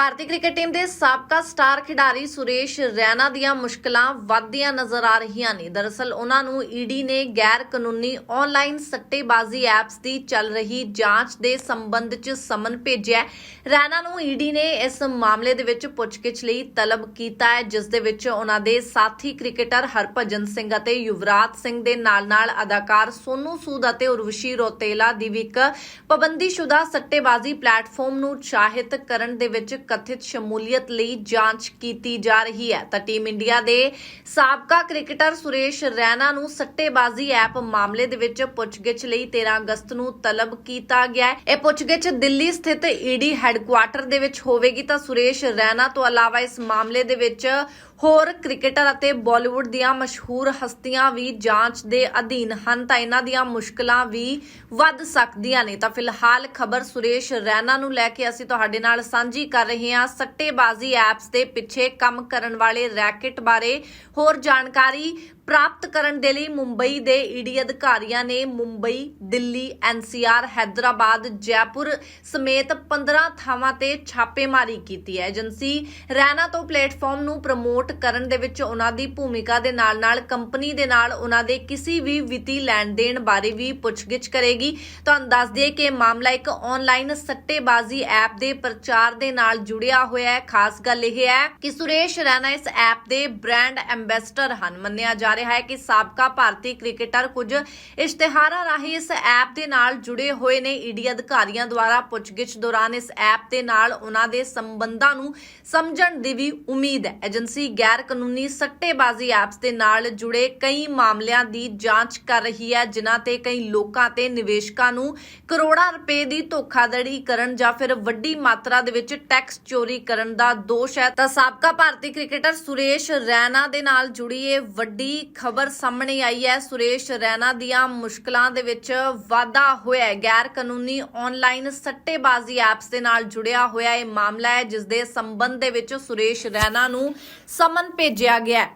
ਭਾਰਤੀ cricket team ਦੇ ਸਾਬਕਾ star ਖਿਡਾਰੀ ਸੁਰੇਸ਼ ਰੈਨਾ ਦੀਆਂ ਮੁਸ਼ਕਲਾਂ ਵੱਧਦੀਆਂ ਨਜ਼ਰ ਆ ਰਹੀਆਂ ਨੇ ਦਰਅਸਲ, ਉਹਨਾਂ ਨੂੰ ਈਡੀ ਨੇ ਗੈਰ ਕਾਨੂੰਨੀ ਆਨਲਾਈਨ ਸੱਟੇਬਾਜ਼ੀ ਐਪਸ ਦੀ ਚੱਲ ਰਹੀ ਜਾਂਚ ਦੇ ਸੰਬੰਧ 'ਚ ਸਮਨ ਭੇਜਿਆ ਹੈ। ਰੈਨਾ ਨੂੰ ਈਡੀ ਨੇ ਇਸ ਮਾਮਲੇ ਦੇ ਵਿੱਚ ਪੁੱਛਗਿੱਛ ਲਈ ਤਲਬ ਕੀਤਾ ਹੈ, ਜਿਸ ਦੇ ਵਿੱਚ ਉਹਨਾਂ ਦੇ ਸਾਥੀ ਕ੍ਰਿਕਟਰ ਹਰਭਜਨ ਸਿੰਘ ਅਤੇ ਯੁਵਰਾਜ ਸਿੰਘ ਦੇ ਨਾਲ-ਨਾਲ ਅਦਾਕਾਰ ਸੋਨੂ ਸੂਦ ਅਤੇ ਉਰਵਸ਼ੀ ਰੋਤੇਲਾ ਦੀ ਵੀ ਇੱਕ ਪਾਬੰਦੀਸ਼ੁਦਾ ਸੱਟੇਬਾਜ਼ੀ ਪਲੇਟਫਾਰਮ ਨੂੰ ਉਤਸ਼ਾਹਿਤ ਕਰਨ ਦੇ ਵਿੱਚ ਕਥਿਤ ਸ਼ਮੂਲੀਅਤ ਲਈ ਜਾਂਚ ਕੀਤੀ ਜਾ ਰਹੀ ਹੈ। ਤਾਂ ਟੀਮ ਇੰਡੀਆ ਦੇ ਸਾਬਕਾ ਕ੍ਰਿਕਟਰ ਸੁਰੇਸ਼ ਰੈਨਾ ਨੂੰ ਸੱਟੇਬਾਜ਼ੀ ਐਪ ਮਾਮਲੇ ਦੇ ਵਿੱਚ ਪੁੱਛਗਿੱਛ ਲਈ 13 ਅਗਸਤ ਨੂੰ ਤਲਬ ਕੀਤਾ ਗਿਆ ਹੈ। ਇਹ ਪੁੱਛਗਿੱਛ ਦਿੱਲੀ ਸਥਿਤ ਈਡੀ ਹੈੱਡਕੁਆਟਰ ਦੇ ਵਿੱਚ ਹੋਵੇਗੀ। ਤਾਂ ਸੁਰੇਸ਼ ਰੈਨਾ ਤੋਂ ਇਲਾਵਾ ਇਸ ਮਾਮਲੇ ਦੇ ਵਿੱਚ ਹੋਰ ਕ੍ਰਿਕਟਰ ਅਤੇ ਬਾਲੀਵੁੱਡ ਦੀਆਂ ਮਸ਼ਹੂਰ ਹਸਤੀਆਂ ਵੀ ਜਾਂਚ ਦੇ ਅਧੀਨ ਹਨ, ਤਾਂ ਇਹਨਾਂ ਦੀਆਂ ਮੁਸ਼ਕਲਾਂ ਵੀ ਵੱਧ ਸਕਦੀਆਂ ਨੇ। ਤਾਂ ਫਿਲਹਾਲ ਖਬਰ ਸੁਰੇਸ਼ ਰੈਨਾ ਨੂੰ ਲੈ ਕੇ ਅਸੀਂ ਤੁਹਾਡੇ ਨਾਲ ਸਾਂਝੀ ਕਰ ਰਹੇ ਹਾਂ। ਸੱਟੇਬਾਜ਼ੀ ਐਪਸ ਦੇ ਪਿੱਛੇ ਕੰਮ ਕਰਨ ਵਾਲੇ ਰੈਕਟ ਬਾਰੇ ਹੋਰ ਜਾਣਕਾਰੀ। ਪ੍ਰਾਪਤ ਕਰਨ ਦੇ ਲਈ ਮੁੰਬਈ ਦੇ ਈਡੀ ਅਧਿਕਾਰੀਆਂ ਨੇ ਮੁੰਬਈ, ਦਿੱਲੀ, ਐਨਸੀਆਰ, ਹੈਦਰਾਬਾਦ, ਜੈਪੁਰ ਸਮੇਤ 15 ਥਾਵਾਂ ਤੇ ਛਾਪੇਮਾਰੀ ਕੀਤੀ ਹੈ। ਏਜੰਸੀ ਰੈਨਾ ਤੋਂ ਪਲੇਟਫਾਰਮ ਨੂੰ ਪ੍ਰਮੋਟ ਕਰਨ ਦੇ ਵਿੱਚ ਉਹਨਾਂ ਦੀ ਭੂਮਿਕਾ ਦੇ ਨਾਲ-ਨਾਲ ਕੰਪਨੀ ਦੇ ਨਾਲ ਉਹਨਾਂ ਦੇ ਕਿਸੇ ਵੀ ਵਿੱਤੀ ਲੈਣ ਦੇਣ ਬਾਰੇ ਵੀ ਪੁੱਛਗਿੱਛ ਕਰੇਗੀ। ਤੁਹਾਨੂੰ ਦੱਸ ਦਈਏ ਕਿ ਇਹ ਮਾਮਲਾ ਇੱਕ ਆਨਲਾਈਨ ਸੱਟੇਬਾਜ਼ੀ ਐਪ ਦੇ ਪ੍ਰਚਾਰ ਦੇ ਨਾਲ ਜੁੜਿਆ ਹੋਇਆ ਹੈ। ਖਾਸ ਗੱਲ ਇਹ ਹੈ ਕਿ ਸੁਰੇਸ਼ ਰੈਨਾ ਇਸ ਐਪ ਦੇ ਬ੍ਰਾਂਡ ਐਮਬੈਸਡਰ ਹਨ। ਮੰਨਿਆ ਜਾ ਰਿਹਾ ਹੈ ਕਿ ਸਾਬਕਾ ਭਾਰਤੀ ਕ੍ਰਿਕਟਰ ਕੁਝ ਇਸ਼ਤਿਹਾਰਾਂ ਰਾਹੀਂ ਇਸ ਐਪ ਦੇ ਨਾਲ ਜੁੜੇ ਹੋਏ ਨੇ। ਈਡੀ ਅਧਿਕਾਰੀਆਂ ਦੁਆਰਾ ਪੁੱਛਗਿੱਛ ਦੌਰਾਨ ਇਸ ਐਪ ਦੇ ਨਾਲ ਉਹਨਾਂ ਦੇ ਸੰਬੰਧਾਂ ਨੂੰ ਸਮਝਣ ਦੀ ਵੀ ਉਮੀਦ ਹੈ। ਏਜੰਸੀ ਗੈਰ ਕਾਨੂੰਨੀ ਸੱਟੇਬਾਜ਼ੀ ਐਪਸ ਦੇ ਨਾਲ ਜੁੜੇ ਕਈ ਮਾਮਲਿਆਂ ਦੀ ਜਾਂਚ ਕਰ ਰਹੀ ਹੈ, ਜਿਨ੍ਹਾਂ ਤੇ ਕਈ ਲੋਕਾਂ ਤੇ ਨਿਵੇਸ਼ਕਾਂ ਨੂੰ ਕਰੋੜਾਂ ਰੁਪਏ ਦੀ ਧੋਖਾਧੜੀ ਕਰਨ ਜਾਂ ਫਿਰ ਵੱਡੀ ਮਾਤਰਾ ਦੇ ਵਿੱਚ ਟੈਕਸ ਚੋਰੀ ਕਰਨ ਦਾ ਦੋਸ਼ ਹੈ। ਤਾਂ ਸਾਬਕਾ ਭਾਰਤੀ ਕ੍ਰਿਕਟਰ ਸੁਰੇਸ਼ ਰੈਨਾ ਦੇ ਨਾਲ ਜੁੜੀ ਇਹ ਵੱਡੀ ਖਬਰ ਸਾਹਮਣੇ ਆਈ ਹੈ। ਸੁਰੇਸ਼ ਰੈਨਾ ਦੀਆਂ ਮੁਸ਼ਕਲਾਂ ਦੇ ਵਿੱਚ ਵਾਧਾ ਹੋਇਆ ਹੈ। ਗੈਰ ਕਾਨੂੰਨੀ ਆਨਲਾਈਨ ਸੱਟੇਬਾਜ਼ੀ ਐਪਸ ਦੇ ਨਾਲ ਜੁੜਿਆ ਹੋਇਆ ਇਹ ਮਾਮਲਾ ਹੈ, ਜਿਸ ਦੇ ਸੰਬੰਧ ਦੇ ਵਿੱਚ ਸੁਰੇਸ਼ ਰੈਨਾ ਨੂੰ ਸਮਨ ਭੇਜਿਆ ਗਿਆ ਹੈ।